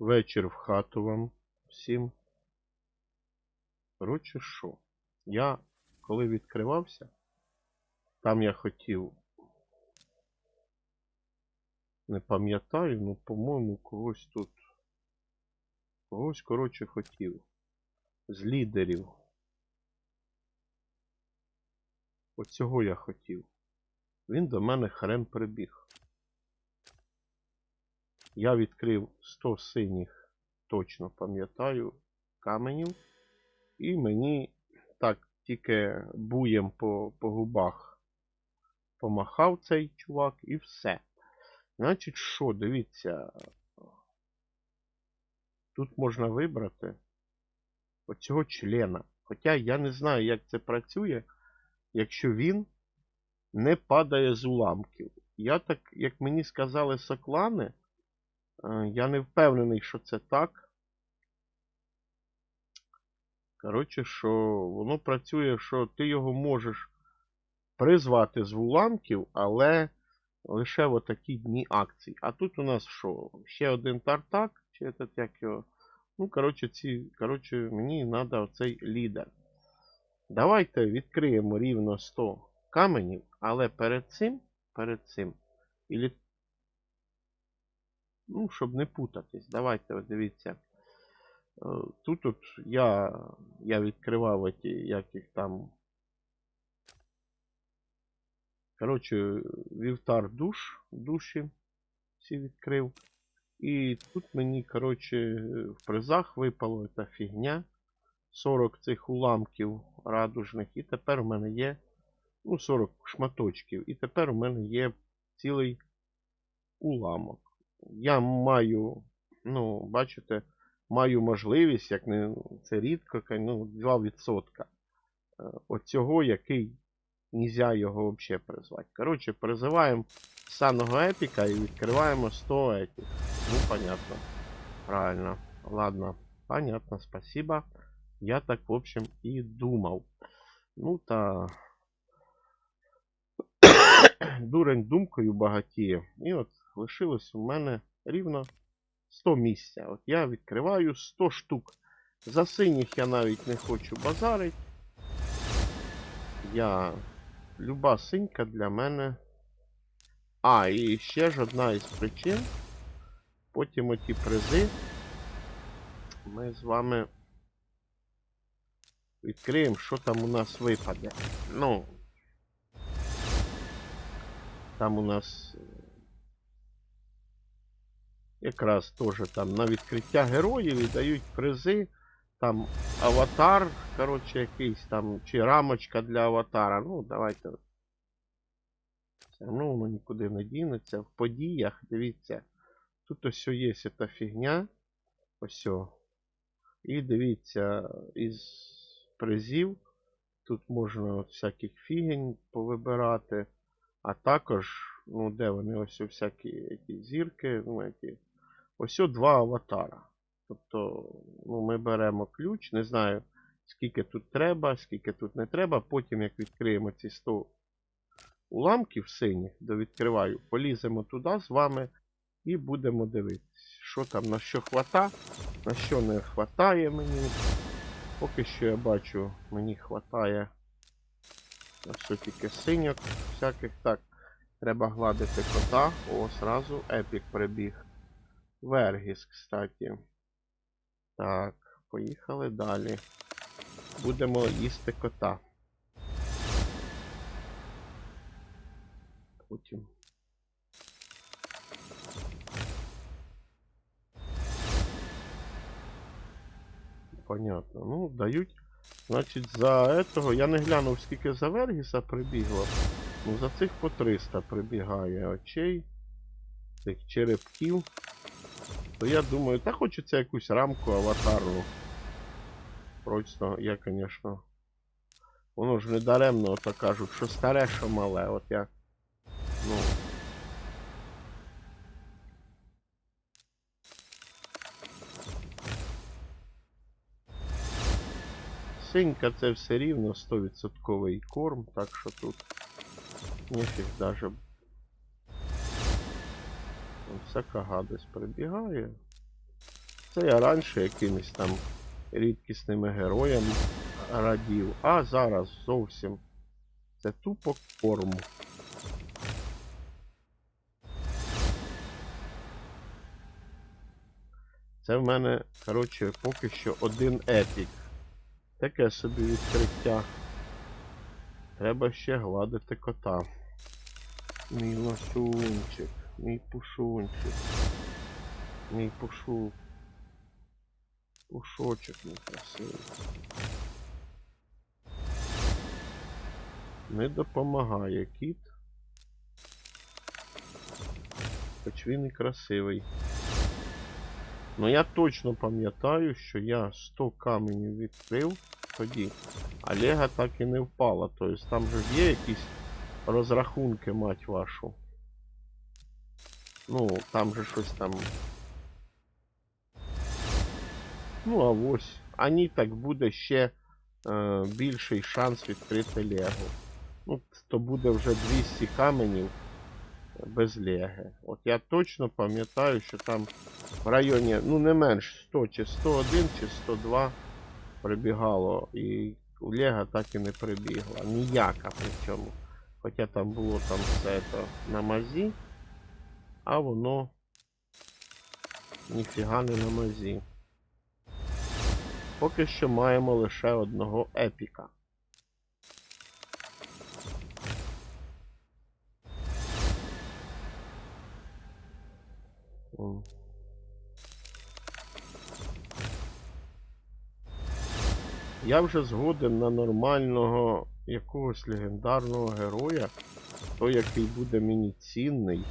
Вечір в хату вам всім. Коротше, що? Я, коли відкривався, там я хотів. Не пам'ятаю, ну, по-моєму, когось тут. Когось, коротше, хотів. З лідерів. Оцього я хотів. Він до мене хрен прибіг. Я відкрив 100 синіх, точно пам'ятаю, каменів. І мені так тільки буєм по, по губах помахав цей чувак і все. Значить, що, дивіться. Тут можна вибрати оцього члена. Хоча я не знаю, як це працює, якщо він не падає з уламків. Я так, як мені сказали соклани, я не впевнений, що це так. Коротше, що воно працює, що ти його можеш призвати з уламків, але лише в такі дні акцій. А тут у нас що? Ще один тартак, чи этот, як його. Ну, коротше, ці, коротше, мені треба оцей лідер. Давайте відкриємо рівно 100 каменів, але перед цим, перед цим, ну, щоб не путатись, давайте, от дивіться. Е, Тут от я, я відкривав оті, як їх там. Коротше, вівтар душ, душі всі відкрив. І тут мені, коротше, в призах випало та фігня. 40 цих уламків радужних. І тепер у мене є ну, 40 шматочків. І тепер у мене є цілий уламок. Я маю, ну, бачите, маю можливість, як не це рідко, ну, 2% е, оцього, який нельзя його взагалі призвати. Коротше, призиваємо саного епіка і відкриваємо 100 етих. Ну, понятно. Правильно. Ладно. Понятно, спасибо. Я так, в общем, і думав. Ну та. Дурень думкою багатіє. І от лишилось у мене рівно 100 місця. От я відкриваю 100 штук. За синіх я навіть не хочу базарить. Я. Люба синька для мене. А, і ще ж одна із причин. Потім оті призи. Ми з вами відкриємо, що там у нас випаде. Ну. Там у нас. Якраз теж там на відкриття героїв і дають призи. Там аватар, коротше, якийсь там, чи рамочка для аватара. Ну, давайте. Все одно воно нікуди не дінеться. В подіях, дивіться. Тут ось є ця фігня. Ось. І дивіться, із призів. Тут можна от всяких фігень повибирати. А також, ну, де вони ось всякі які зірки, ну, які. Ось два аватара. Тобто, ну, ми беремо ключ, не знаю, скільки тут треба, скільки тут не треба. Потім, як відкриємо ці 100 уламків синіх, довідкриваю, поліземо туди з вами і будемо дивитися, що там на що хвата, на що не хватає мені. Поки що я бачу, мені хватає на тільки синьок, всяких. Так, треба гладити кота. О, сразу епік прибіг. Вергіс, кстати. Так, поїхали далі. Будемо їсти кота. Потім. Понятно. Ну, дають. Значить, за этого я не глянув, скільки за Вергіса прибігло. Ну, за цих по 300 прибігає очей. Цих черепків. То я думаю, та хочеться якусь рамку аватарну. Просто я, звісно. Воно ж не даремно то кажуть, що старе, що мале. От я. Ну. Синька це все рівно 100% корм, так що тут нефіг даже. Там всяка гадость прибігає. Це я раніше якимись там рідкісними героями радів, а зараз зовсім це тупо корм. Це в мене, коротше, поки що один епік. Таке собі відкриття. Треба ще гладити кота. Мій ласунчик, мій пушунчик. Мій пушу. Пушочок мій красивий. Не допомагає кіт. Хоч він і красивий. Ну я точно пам'ятаю, що я 100 каменів відкрив тоді, а Лего так і не впала. Тобто там же є якісь розрахунки, мать вашу. Ну, там же щось там. Ну, а ось. Ані так буде ще е, більший шанс відкрити Лего. Ну, то буде вже 200 каменів без Леги. От я точно пам'ятаю, що там в районі, ну не менш 100 чи 101 чи 102 прибігало. І Лего так і не прибігла. Ніяка причому. Хоча там було там все це на мазі, а воно ніфіга не на мазі. Поки що маємо лише одного епіка. Я вже згоден на нормального якогось легендарного героя, той, який буде мені цінний.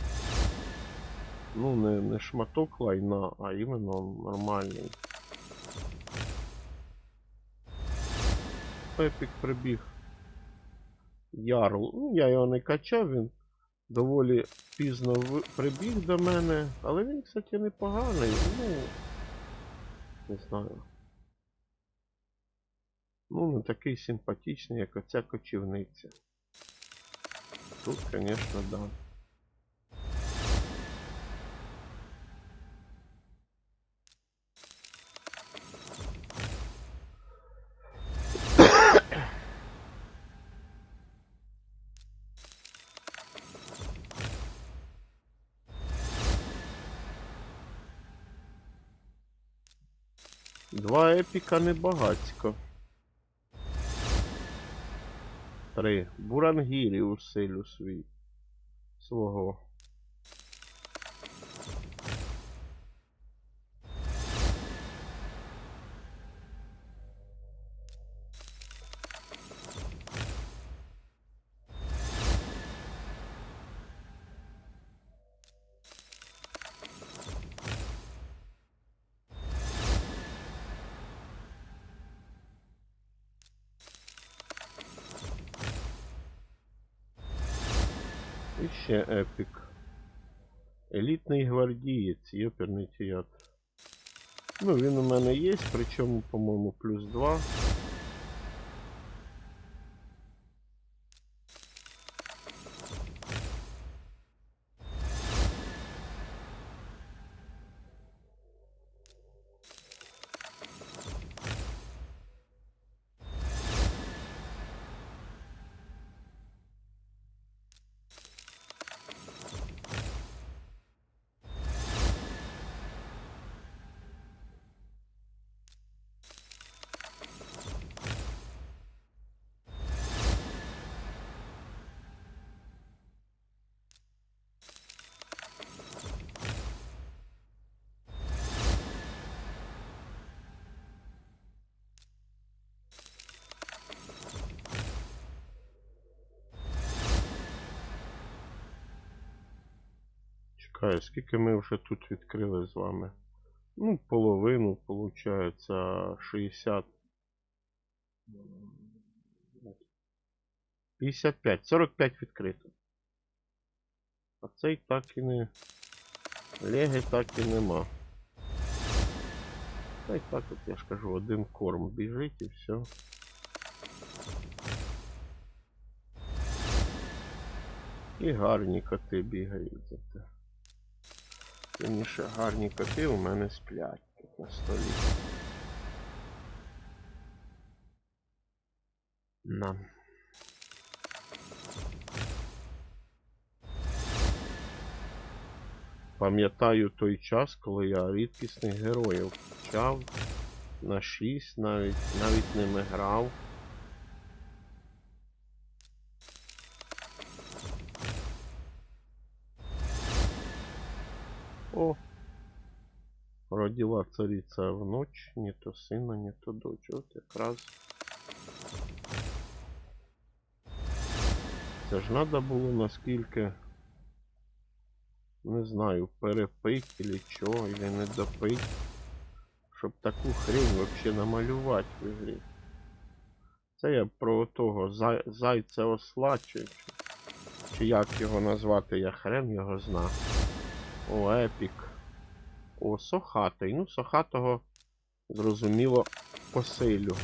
Ну, не, не шматок лайна, а іменно нормальний. Епік прибіг. Ярл. Ну, я його не качав, він доволі пізно прибіг до мене, але він, кстати, непоганий. Ну. Не знаю. Ну, не такий симпатичний, як оця кочівниця. Тут, звісно, да. Два епіка небагацько. Три. Бурангірі усилю свій. Свого. І ще епік. Елітний гвардієць, йоперний театр. Ну, він у мене є, причому, по-моєму, плюс 2. Чекаю, скільки ми вже тут відкрили з вами? Ну, половину, виходить, 60. 55, 45 відкрито. А цей так і не. Леги так і нема. Та й так от я ж кажу, один корм біжить і все. І гарні коти бігають зате. Раніше гарні коти у мене сплять. тут на столі. На. Пам'ятаю той час, коли я рідкісних героїв вчав на 6 навіть, навіть ними грав. О! Родила царица в ночь, не то сына, не то дочь. От якраз. Це ж треба було наскільки. Не знаю, перепить или чого, или не допить. Щоб таку хрень вообще намалювати в ігрі. Це я про того зай... зайця осла чи, чи, як його назвати, я хрен його зна. О, епік. О, Сохатий. Ну, Сохатого, зрозуміло, посилю.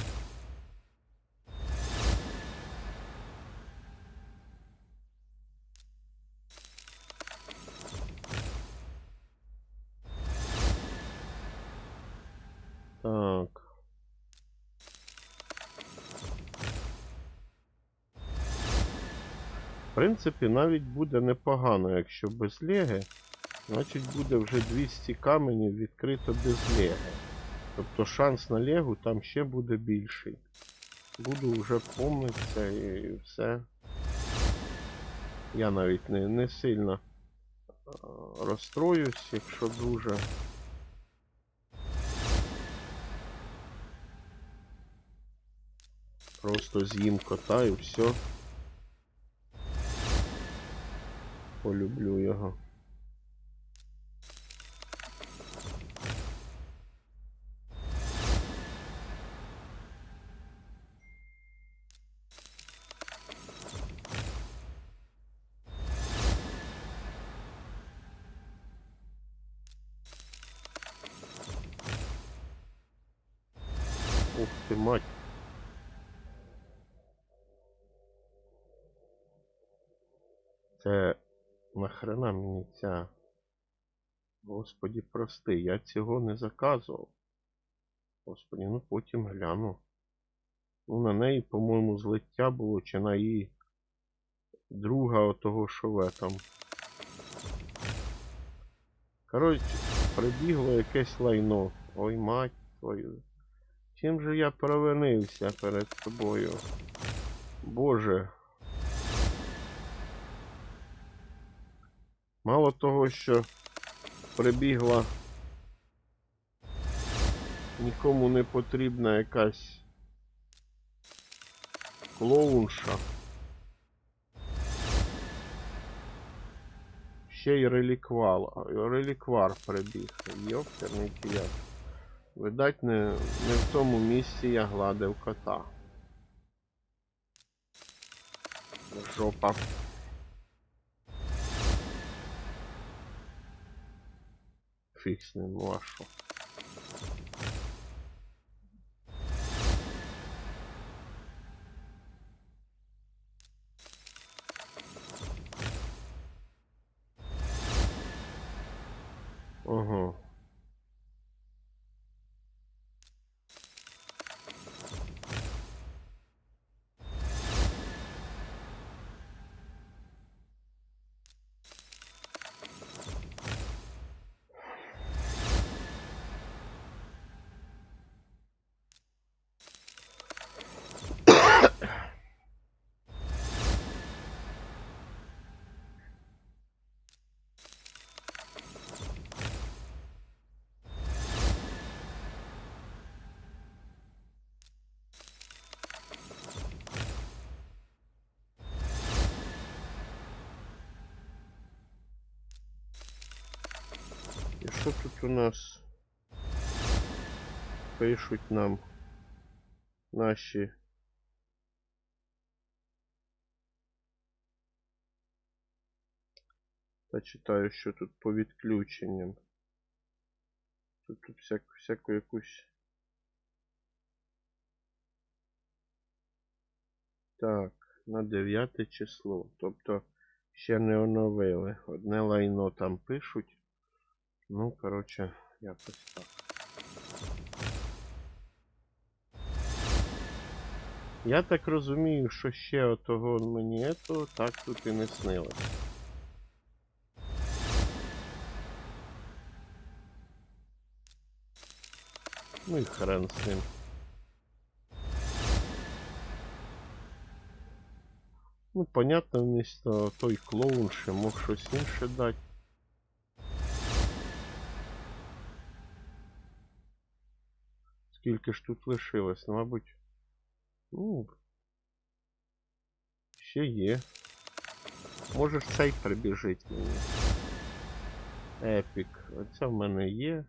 Так. В принципі, навіть буде непогано, якщо без леги. Значить буде вже 200 каменів відкрито без леги. Тобто шанс на легу там ще буде більший. Буду вже помнитися і все. Я навіть не, не сильно розстроюсь, якщо дуже. Просто з'їм кота і все. Полюблю його. Господі прости, я цього не заказував. Господі, ну потім гляну. Ну на неї, по-моєму, злиття було, чи на її друга отого шове там. Коротше, прибігло якесь лайно. Ой, мать твою. Чим же я провинився перед тобою? Боже. Мало того, що прибігла нікому не потрібна якась клоунша. Ще й реліквал, реліквар прибіг. Йоптерний кияк. Видать, не, не в тому місці я гладив кота. Жопа. Фіг з що тут у нас пишуть нам наші Та читаю, що тут по відключенням. Тут, тут всяку, всяку якусь. Так, на 9 число. Тобто ще не оновили. Одне лайно там пишуть. Ну, коротше, якось так. Я так розумію, що ще отого мені то так тут і не снилось. Ну і хрен з ним. Ну, понятно, вмісто той клоун ще мог щось інше дати. Скільки ж тут лишилось, Ну, мабуть. Ну. Ще є. Може ж цей прибіжить мені. Епік. Оце в мене є.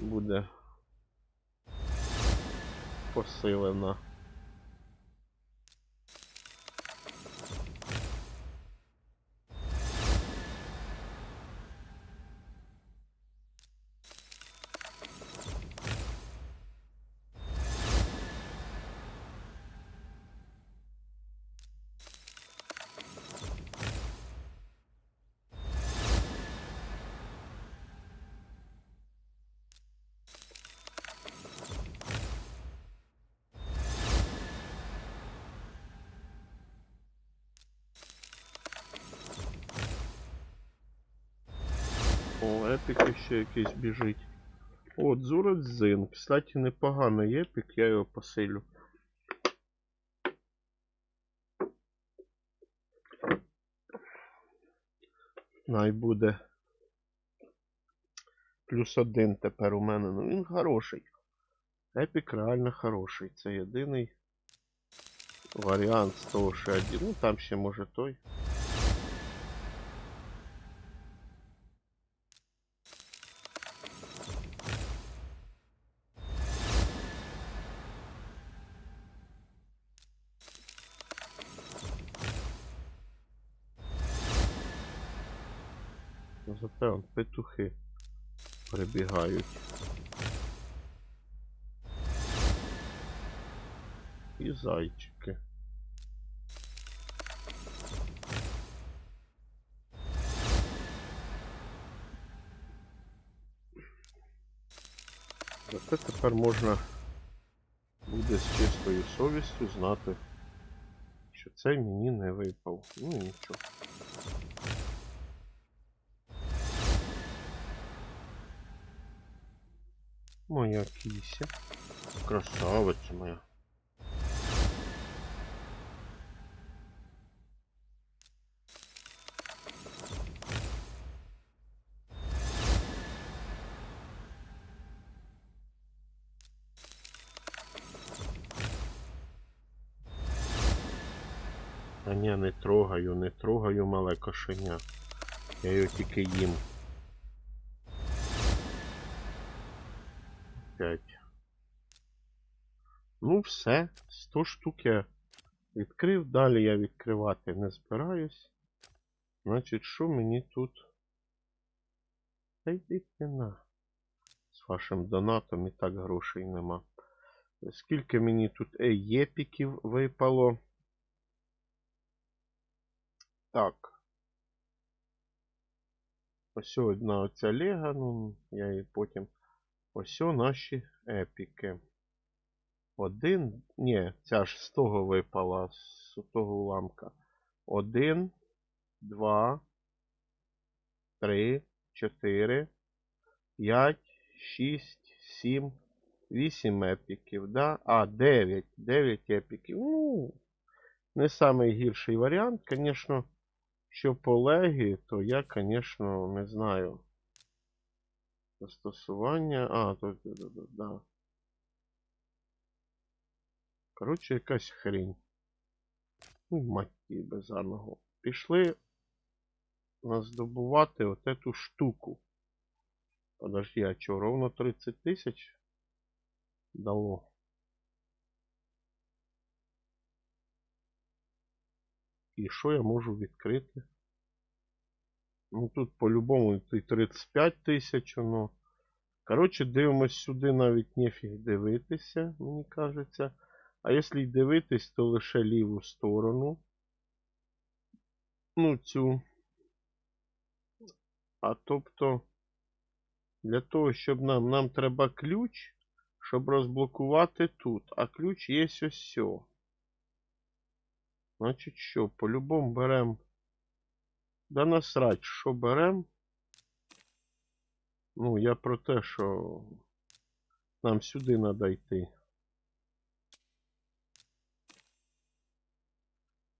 Буде посилена. О, епік ще якийсь біжить. О, Дзурець. Кстати, непоганий епік, я його посилю. Най буде. Плюс один тепер у мене. Ну він хороший. Епік реально хороший. Це єдиний варіант з того, що один. Ну там ще може той. Зате он петухи прибігають. І зайчики. Зате тепер можна буде з чистою совістю знати, що цей мені не випав. Ну і нічого. Моя кися. Красавиця моя. Та ні, не трогаю, не трогаю мале кошеня. Я його тільки їм. П'ять. Ну все, 100 штук я відкрив. Далі я відкривати не збираюсь. Значить, що мені тут? Та йди на. З вашим донатом і так грошей нема. Скільки мені тут єпіків випало? Так. Ось одна оця лега, ну, я її потім. Ось наші епіки. Один. Ні, ця ж з того випала, з того уламка. Один, два, три, чотири, п'ять, шість, сім, вісім епіків, да? А, дев'ять. Дев'ять епіків. Ну, не гірший варіант, звісно. Що по легі, то я, звісно, не знаю. Застосування. А, то, то, то, да. Коротше, якась хрінь. Ну, мать її безарного. Пішли наздобувати от эту штуку. Подожди, а чого, ровно 30 тисяч дало? І що я можу відкрити? Ну тут по-любому і 35 тисяч воно. Коротше, дивимось сюди навіть нефіг дивитися, мені кажеться. А якщо й дивитись, то лише ліву сторону. Ну, цю. А тобто, для того, щоб нам нам треба ключ, щоб розблокувати тут. А ключ є ось сьо. Значить що, по-любому берем. Да насрать, що берем. Ну, я про те, що нам сюди треба йти.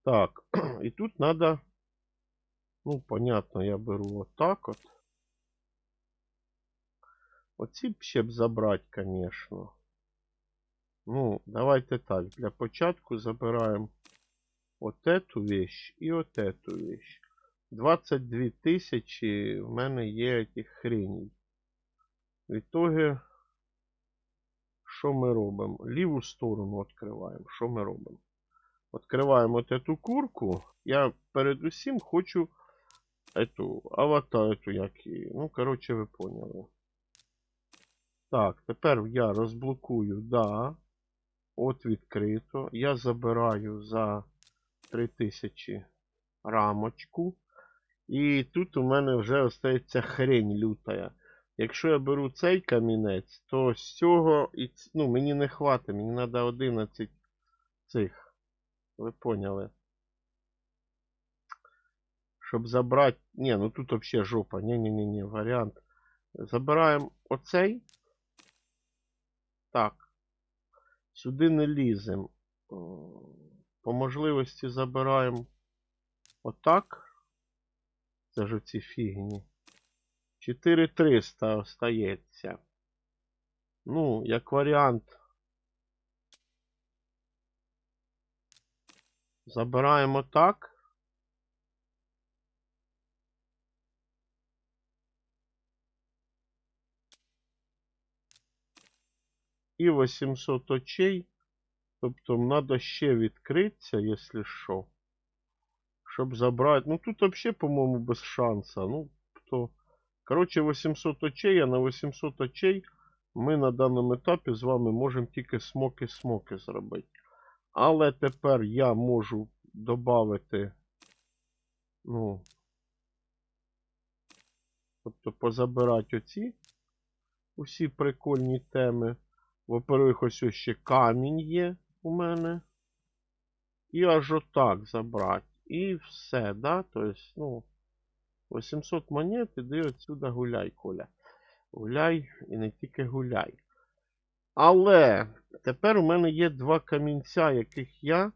Так, і тут треба. Ну, понятно, я беру отак от. Оці б ще б забрати, конечно. Ну, давайте так. Для початку забираємо от эту вещь і от эту вещь. 22 тисячі в мене є этих хреней. В итоге, що ми робимо? Ліву сторону відкриваємо. Що ми робимо? Відкриваємо от эту курку. Я передусім хочу эту аватар, эту як її. Ну, коротше, ви поняли. Так, тепер я розблокую, да. От відкрито. Я забираю за 3000 рамочку. І тут у мене вже остається хрень лютая. Якщо я беру цей камінець, то з цього і ну, мені не хватить, мені треба 11 цих. Ви поняли? Щоб забрати. Ні, ну тут взагалі жопа. Ні-ні-ні, варіант. Забираємо оцей. Так. Сюди не ліземо. По можливості забираємо отак. Ж оці фігні. 4300 остається. Ну, як варіант. Забираємо так. І 800 очей. Тобто треба ще відкритися, якщо що. Щоб забрати. Ну тут взагалі, по-моєму, без шанса. Ну, то. Коротше, 800 очей, а на 800 очей ми на даному етапі з вами можемо тільки смоки-смоки зробити. Але тепер я можу додати. Ну. Тобто позабирати оці усі прикольні теми. Во-первых, ось ось ще камінь є у мене. І аж отак забрати. І все, да? Тобто, ну, 800 монет, іди отсюда гуляй, Коля. Гуляй і не тільки гуляй. Але тепер у мене є два камінця, яких я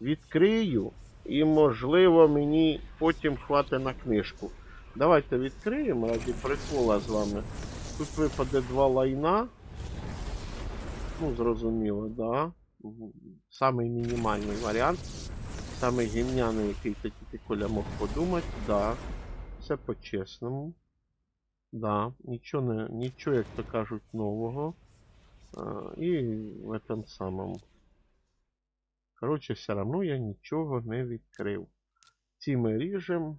відкрию. І, можливо, мені потім хватить на книжку. Давайте відкриємо раді прикола з вами. Тут випаде два лайна. Ну, зрозуміло, да. Самий мінімальний варіант. Самий гімняний, який ти Коля мог подумати. Да. Все по-чесному. Да. Нічого, не, нічого, як то кажуть, нового. А, і в этом самому. Коротше, все одно я нічого не відкрив. Ці ми ріжемо.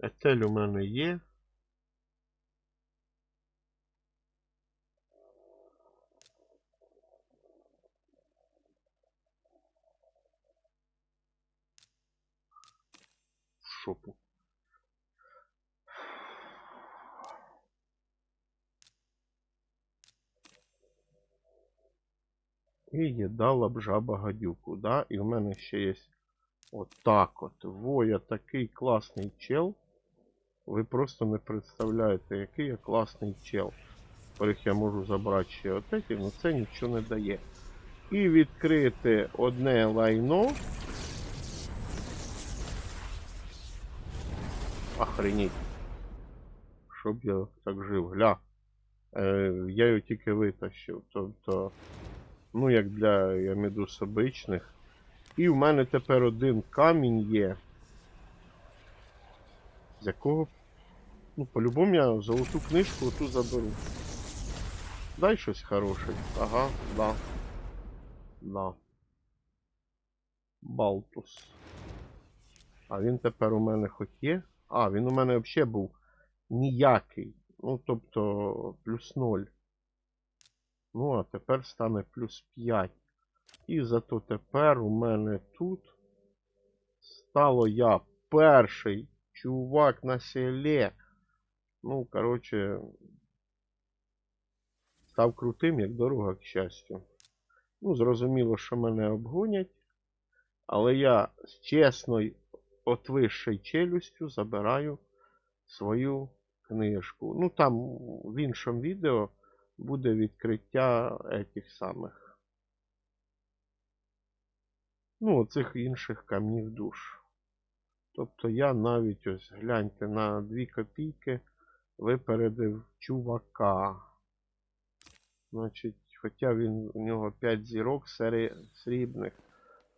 Етель у мене є. Шопу. І їдала б жаба гадюку, да? І в мене ще є отак от. Во, я такий класний чел. Ви просто не представляєте, який я класний чел. Тепер я можу забрати ще отеті, але це нічого не дає. І відкрити одне лайно. Охренеть. Щоб я так жив. Гля. Е, я його тільки витащив. Тобто, ну як для я обичних. І в мене тепер один камінь є. З якого. Ну, по-любому я золоту книжку оту заберу. Дай щось хороше. Ага, да. Да. Балтус. А він тепер у мене хоч є. А, він у мене взагалі був ніякий. Ну, тобто, плюс 0. Ну, а тепер стане плюс 5. І зато тепер у мене тут стало я перший чувак на селі. Ну, коротше, став крутим, як дорога, к щастю. Ну, зрозуміло, що мене обгонять, але я з чесною отвисшою челюстю забираю свою книжку. Ну, там в іншому відео буде відкриття етих самих. Ну, оцих інших камнів душ. Тобто я навіть ось гляньте на 2 копійки випередив чувака. Значить, хоча він у нього 5 зірок срібних.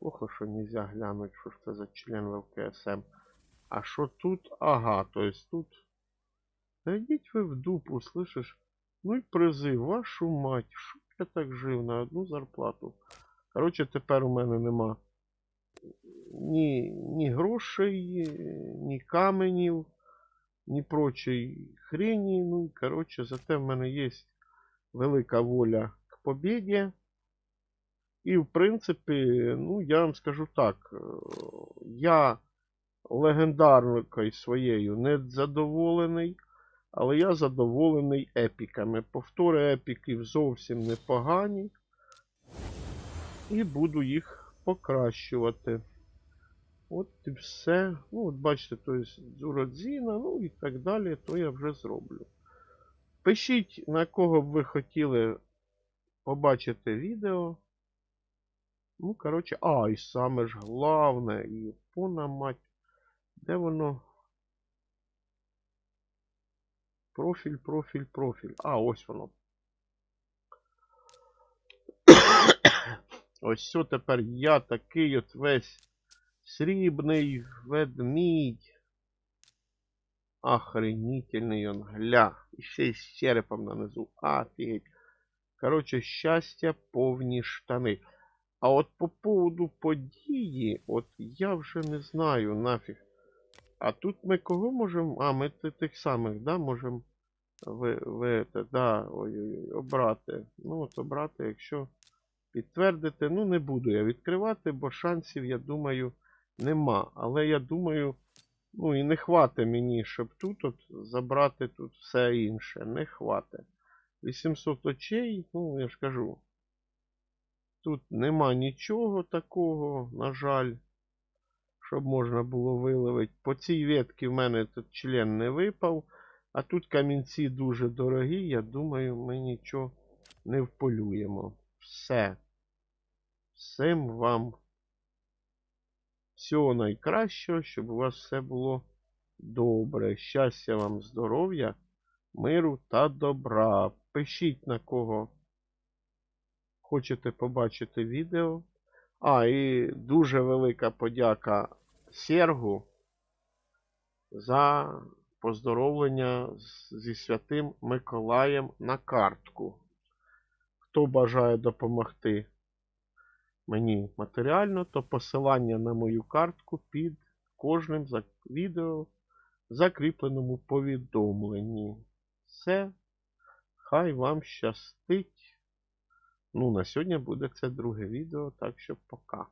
Плохо, що нельзя глянути, що ж це за член ВКСМ. А що тут? Ага, то есть тут. Та йдіть ви в дупу, слышиш? Ну і призи, вашу мать, що я так жив на одну зарплату. Коротше, тепер у мене нема ні, ні грошей, ні каменів, ні прочої хрені. Ну, і, коротше, зате в мене є велика воля к побіді. І, в принципі, ну, я вам скажу так, е, я легендарною своєю не задоволений, але я задоволений епіками. Повтори епіків зовсім непогані. І буду їх покращувати. От і все. Ну, от бачите, то є Дзуродзіна, ну і так далі, то я вже зроблю. Пишіть, на кого б ви хотіли побачити відео. Ну, коротше, а, і саме ж головне, і пона мать. Де воно? Профіль, профіль, профіль. А, ось воно. Ось все тепер я такий от весь срібний ведмідь. Охренительний он, гля. І ще й з черепом нанизу. Офігеть. Коротше, щастя, повні штани. А от по поводу події, от я вже не знаю нафіг. А тут ми кого можемо. А, ми тих самих, да, можемо ви, ви, да, ой-ой-ой, обрати. Ну, от обрати, якщо підтвердити. Ну, не буду я відкривати, бо шансів, я думаю, нема. Але я думаю, ну і не хватить мені, щоб тут от забрати тут все інше. Не хватить. 800 очей, ну, я ж кажу. Тут нема нічого такого, на жаль, щоб можна було виловити. По цій ветці в мене тут член не випав. А тут камінці дуже дорогі. Я думаю, ми нічого не вполюємо. Все. Всім вам всього найкращого, щоб у вас все було добре. Щастя вам, здоров'я, миру та добра. Пишіть на кого хочете побачити відео. А, і дуже велика подяка Сергу за поздоровлення зі Святим Миколаєм на картку. Хто бажає допомогти мені матеріально, то посилання на мою картку під кожним відео в закріпленому повідомленні. Все. Хай вам щастить. Ну, на сьогодні буде це друге відео, так що пока.